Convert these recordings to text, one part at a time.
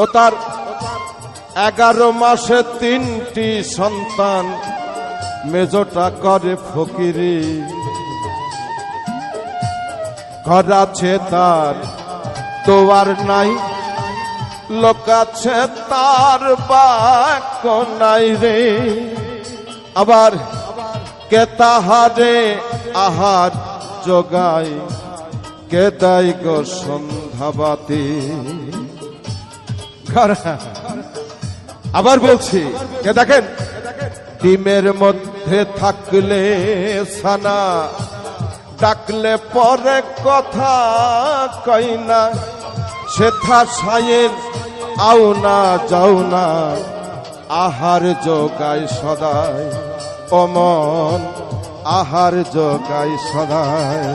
ও তার এগারো মাসে তিনটি সন্তান, মেজটা করে ফকিরি। ঘর আছে তার তো আর নাই, লোক আছে তার, বাক্য নাই রে। আবার কে তাহারে আহার যোগায়? কে দায় গো সন্ধ্যাবাতি আবার বলছি, কে দেখেন? ডিমের মধ্যে থাকলে সানা, ডাকলে পরে কথা কই না। সেথা সায়ের আও না, যাও না, আহার যোগায় সদায়। অমন আহার যোগায় সদায়।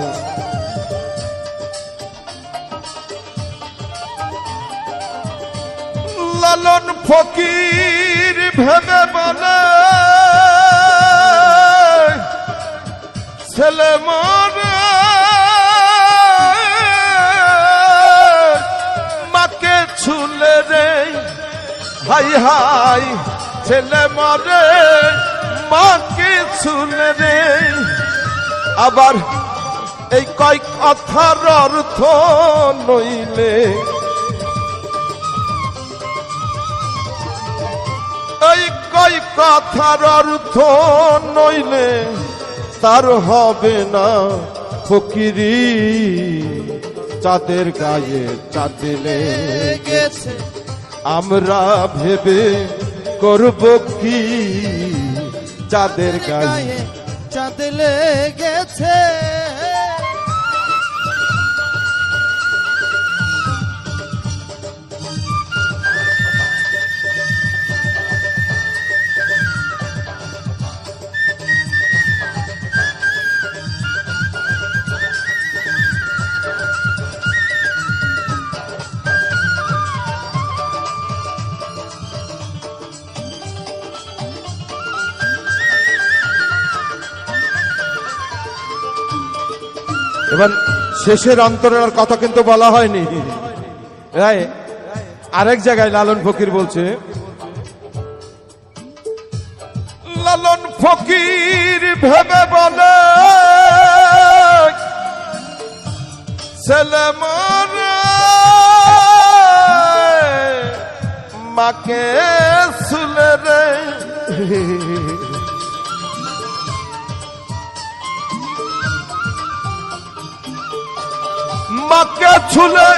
লালন ফকির ভেবে বলে। ছেলে মনে। মাকে ছুলে রে। হাই হাই, ছেলে মরে মাকে ছুলে রে। আবার এই কয় কথার অর্থ নইলে কথার অর্থ নইলে তার হবে না ফকিরি। চাঁদের গায়ে চাঁদিলে গেছে আমরা ভেবে করব কি? চাঁদের গায়ে চাঁদ লেগেছে। এবার শেষের অন্তরের কথা কিন্তু বলা হয়নি। আরেক জায়গায় লালন ফকির বলছে, লালন ফকির ভেবে বলে, ছেলে মাকে শুলে রে। মাকে ছুলে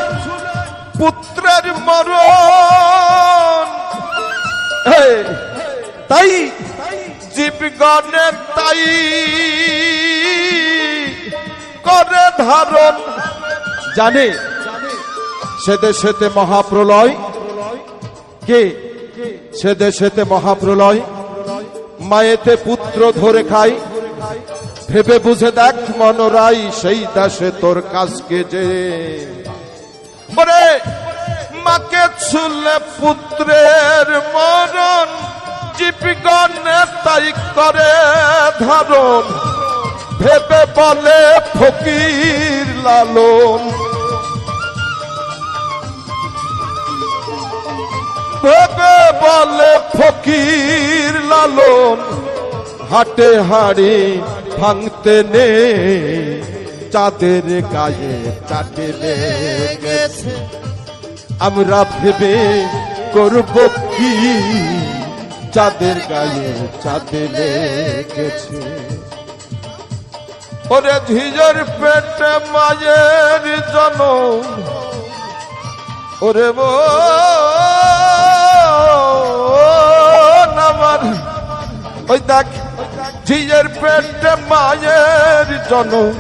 পুত্রের মরণ। তাই? জীবগণের তাই করে ধারণ। জানে? সে দেশেতে মহাপ্রলয়। কে? সে দেশেতে মহাপ্রলয়। মায়েতে পুত্র ধরে খায়। ভেবে বুঝে দেখ মনোরাই সেই দাসে তোর কাজকে যে। মাকে ছুলে পুত্রের মরণ, জীবিগণে তাই করে ধারণ। ভেবে বলে ফকির লালন। ভেবে বলে ফকির লালন। হাটে হাড়ি ভাঙতে নে চাঁদের গায়ে চাটে গেছে আমরা ভেবে করব কি? চাঁদের গায়ে চাঁদে লেগেছে। ওরে ঝিজর পেটে মায়ের জনম। ওরে বো আমার ওই দেখ ঝিজের পেটে মায়ের জনম।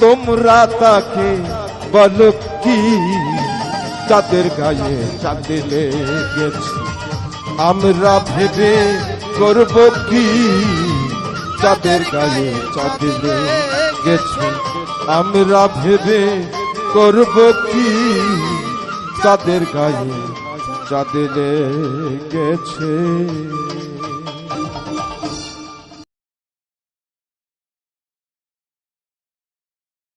তোমরা তাকে বলো কি? চাঁদের গায়ে চাঁদে লেগেছে। আমরা ভেবে করব কি? চাঁদের গায়ে চাঁদে লেগেছে। আমরা ভেবে করব কি? চাঁদের গায়ে চাঁদে লেগেছে।